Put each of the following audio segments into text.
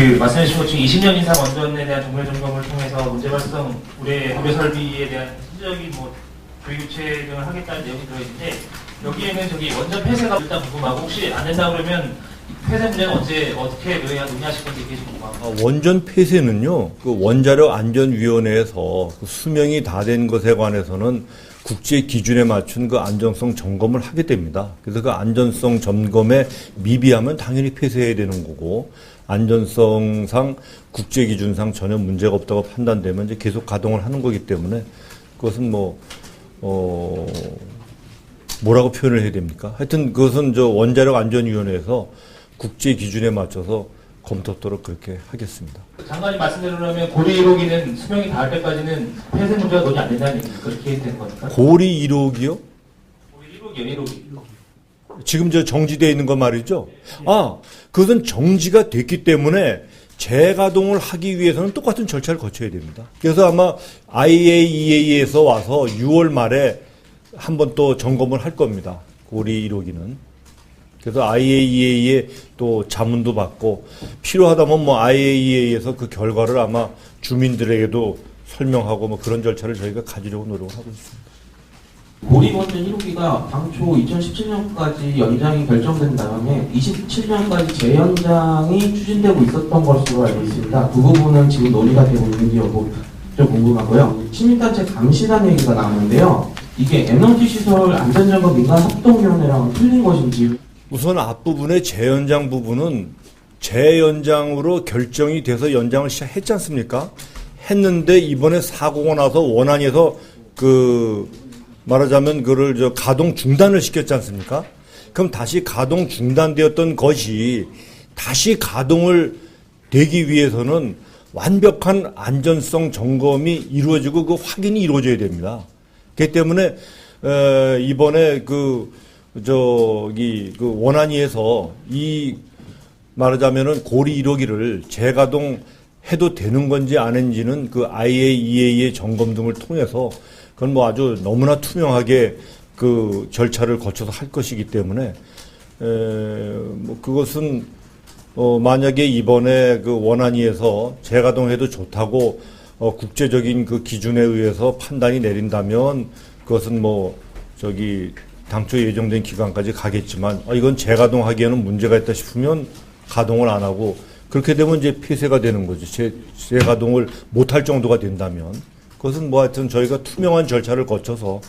그 말씀해주신 것 중에 20년 이상 원전에 대한 정밀 점검을 통해서 문제 발생 우리 고려 설비에 대한 실질적인 뭐 조기 교체 등을 하겠다는 내용이 들어있는데 여기에는 저기 원전 폐쇄가 일단 궁금하고 혹시 안 된다 그러면 이 폐쇄 문제는 언제 어떻게 논의하실 건지 좀 궁금하고 아, 원전 폐쇄는요, 그 원자력 안전위원회에서 그 수명이 다 된 것에 관해서는 국제 기준에 맞춘 그 안전성 점검을 하게 됩니다. 그래서 그 안전성 점검에 미비하면 당연히 폐쇄해야 되는 거고, 안전성상 국제 기준상 전혀 문제가 없다고 판단되면 이제 계속 가동을 하는 거기 때문에 그것은 뭐, 어, 뭐라고 표현을 해야 됩니까? 하여튼 그것은 저 원자력 안전위원회에서 국제 기준에 맞춰서 검토토록 그렇게 하겠습니다. 장관님 말씀대로라면 고리 1호기는 수명이 닿을 때까지는 폐쇄 문제가 논의 안 된다는 얘기죠. 그렇게 된 거니까. 고리 1호기요? 고리 1호기요, 1호기. 지금 저 정지되어 있는 거 말이죠? 아, 그것은 정지가 됐기 때문에 재가동을 하기 위해서는 똑같은 절차를 거쳐야 됩니다. 그래서 아마 IAEA에서 와서 6월 말에 한번 또 점검을 할 겁니다. 고리 1호기는. 그래서 IAEA에 또 자문도 받고 필요하다면 뭐 IAEA에서 그 결과를 아마 주민들에게도 설명하고 뭐 그런 절차를 저희가 가지려고 노력을 하고 있습니다. 고리원전 1호기가 당초 2017년까지 연장이 결정된 다음에 27년까지 재연장이 추진되고 있었던 것으로 알고 있습니다. 그 부분은 지금 논의가 되고 있는지 여부 좀 궁금하고요. 시민단체 감시단 얘기가 나오는데요. 이게 에너지 시설 안전점검 민간 합동위원회랑 틀린 것인지 우선 앞부분의 재연장 부분은 재연장으로 결정이 돼서 연장을 시작했지 않습니까? 했는데 이번에 사고가 나서 원안에서 그 말하자면 그를 저 가동 중단을 시켰지 않습니까? 그럼 다시 가동 중단되었던 것이 다시 가동을 되기 위해서는 완벽한 안전성 점검이 이루어지고 그 확인이 이루어져야 됩니다. 그렇기 때문에 에, 이번에 그 저기 그 원안위에서 이 말하자면은 고리 1호기를 재가동 해도 되는 건지 아닌지는 그 IAEA의 점검 등을 통해서 그건 뭐 아주 너무나 투명하게 그 절차를 거쳐서 할 것이기 때문에 에 뭐 그것은 어 만약에 이번에 그 원안위에서 재가동해도 좋다고 어 국제적인 그 기준에 의해서 판단이 내린다면 그것은 뭐 저기 당초 예정된 기간까지 가겠지만 아, 이건 재가동하기에는 문제가 있다 싶으면 가동을 안 하고 그렇게 되면 이제 폐쇄가 되는 거죠. 재, 재가동을 못할 정도가 된다면 그것은 뭐 하여튼 저희가 투명한 절차를 거쳐서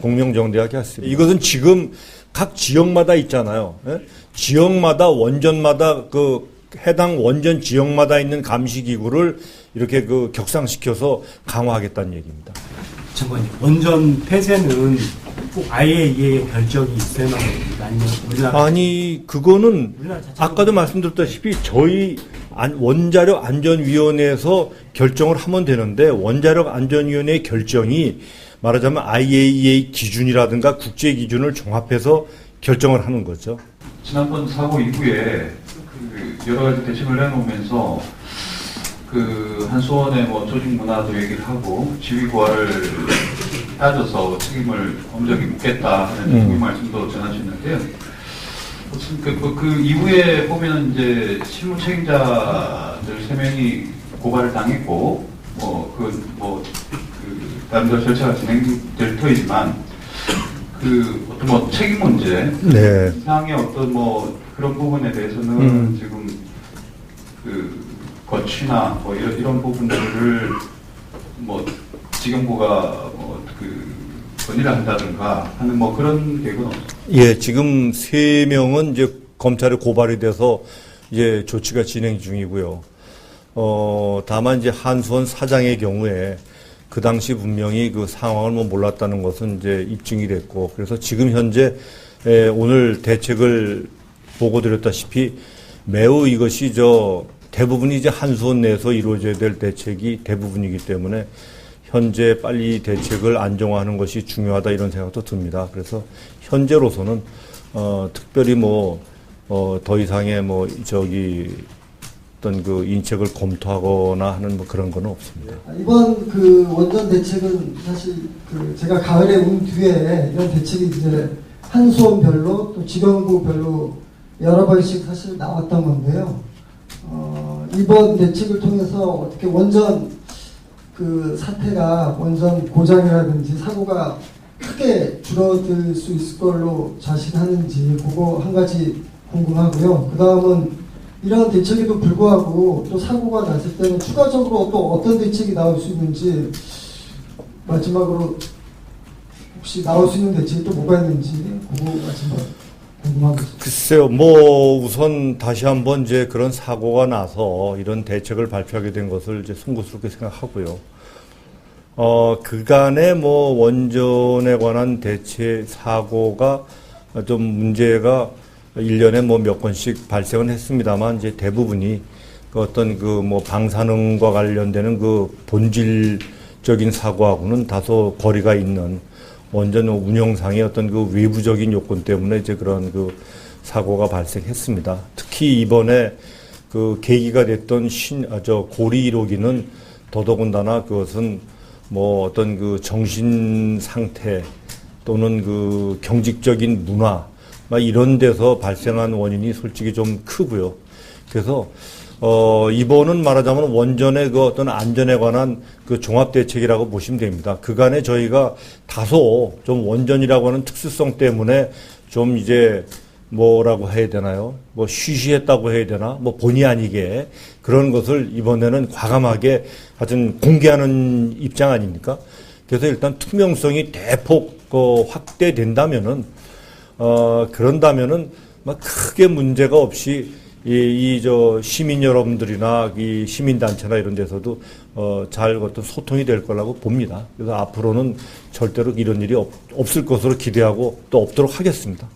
공명정대하게 했습니다. 이것은 지금 각 지역마다 있잖아요. 예? 지역마다 원전마다 그 해당 원전 지역마다 있는 감시 기구를 이렇게 그 격상시켜서 강화하겠다는 얘기입니다. 장관님, 원전 폐쇄는 꼭 IAEA의 결정이 있어야만 됩니다. 아니면 우리나라 아니 그거는 우리나라 아까도 말씀드렸다시피 저희 안- 원자력 안전위원회에서 결정을 하면 되는데 원자력 안전위원회의 결정이 말하자면 IAEA 기준이라든가 국제 기준을 종합해서 결정을 하는 거죠. 지난번 사고 이후에 그 여러 가지 대책을 내놓으면서 그 한수원의 뭐 조직 문화도 얘기를 하고 지휘 고하를 따져서 책임을 엄정히 묻겠다 하는 음. 음. 말씀도 전하셨는데요. 그, 그, 그 이후에 보면 이제 실무 책임자들 세 명이 고발을 당했고 뭐그뭐그 나름대로 절차가 진행될 터이지만 그 어떤 뭐 책임 문제 네. 이상의 어떤 뭐 그런 부분에 대해서는 음. 지금 그 거취나 뭐 이런, 이런 부분들을 뭐 지경부가 뭐그 건의를 한다든가 하는 뭐 그런 계획은 없어요. 예, 지금 세 명은 이제 검찰에 고발이 돼서 이제 조치가 진행 중이고요. 어, 다만 이제 한수원 사장의 경우에 그 당시 분명히 그 상황을 뭐 몰랐다는 것은 이제 입증이 됐고 그래서 지금 현재 에, 오늘 대책을 보고 드렸다시피 매우 이것이 저 대부분이 이제 한수원 내에서 이루어져야 될 대책이 대부분이기 때문에 현재 빨리 대책을 안정화하는 것이 중요하다 이런 생각도 듭니다. 그래서 현재로서는 어, 특별히 뭐 어, 더 이상의 뭐 저기 어떤 그 인책을 검토하거나 하는 뭐 그런 건 없습니다. 이번 그 원전 대책은 사실 그 제가 가을에 온 뒤에 이런 대책이 이제 한 수원별로 또 지방부별로 여러 번씩 사실 나왔던 건데요. 어, 이번 대책을 통해서 어떻게 원전 그 사태가 원전 고장이라든지 사고가 크게 줄어들 수 있을 걸로 자신하는지 그거 한 가지 궁금하고요. 그 다음은 이런 대책에도 불구하고 또 사고가 났을 때는 추가적으로 또 어떤 대책이 나올 수 있는지 마지막으로 혹시 나올 수 있는 대책이 또 뭐가 있는지 그거 마지막 궁금합니다. 글쎄요, 뭐 우선 다시 한번 이제 그런 사고가 나서 이런 대책을 발표하게 된 것을 이제 송구스럽게 생각하고요. 어, 그간에 뭐 원전에 관한 대체 사고가 좀 문제가 일년에 뭐 몇 건씩 발생은 했습니다만 이제 대부분이 그 어떤 그 뭐 방사능과 관련되는 그 본질적인 사고하고는 다소 거리가 있는 원전 운영상의 어떤 그 외부적인 요건 때문에 이제 그런 그 사고가 발생했습니다. 특히 이번에 그 계기가 됐던 신, 아, 저 고리 1호기는 더더군다나 그것은 뭐 어떤 그 정신 상태 또는 그 경직적인 문화 막 이런 데서 발생한 원인이 솔직히 좀 크고요. 그래서 어 이번은 말하자면 원전의 그 어떤 안전에 관한 그 종합 대책이라고 보시면 됩니다. 그간에 저희가 다소 좀 원전이라고 하는 특수성 때문에 좀 이제 뭐라고 해야 되나요? 뭐 쉬쉬했다고 해야 되나? 뭐 본의 아니게 그런 것을 이번에는 과감하게 하여튼 공개하는 입장 아닙니까? 그래서 일단 투명성이 대폭 어, 확대된다면은 어 그런다면은 막 크게 문제가 없이 이 저 시민 여러분들이나 이 시민 단체나 이런 데서도 어 잘 어떤 소통이 될 거라고 봅니다. 그래서 앞으로는 절대로 이런 일이 없, 없을 것으로 기대하고 또 없도록 하겠습니다.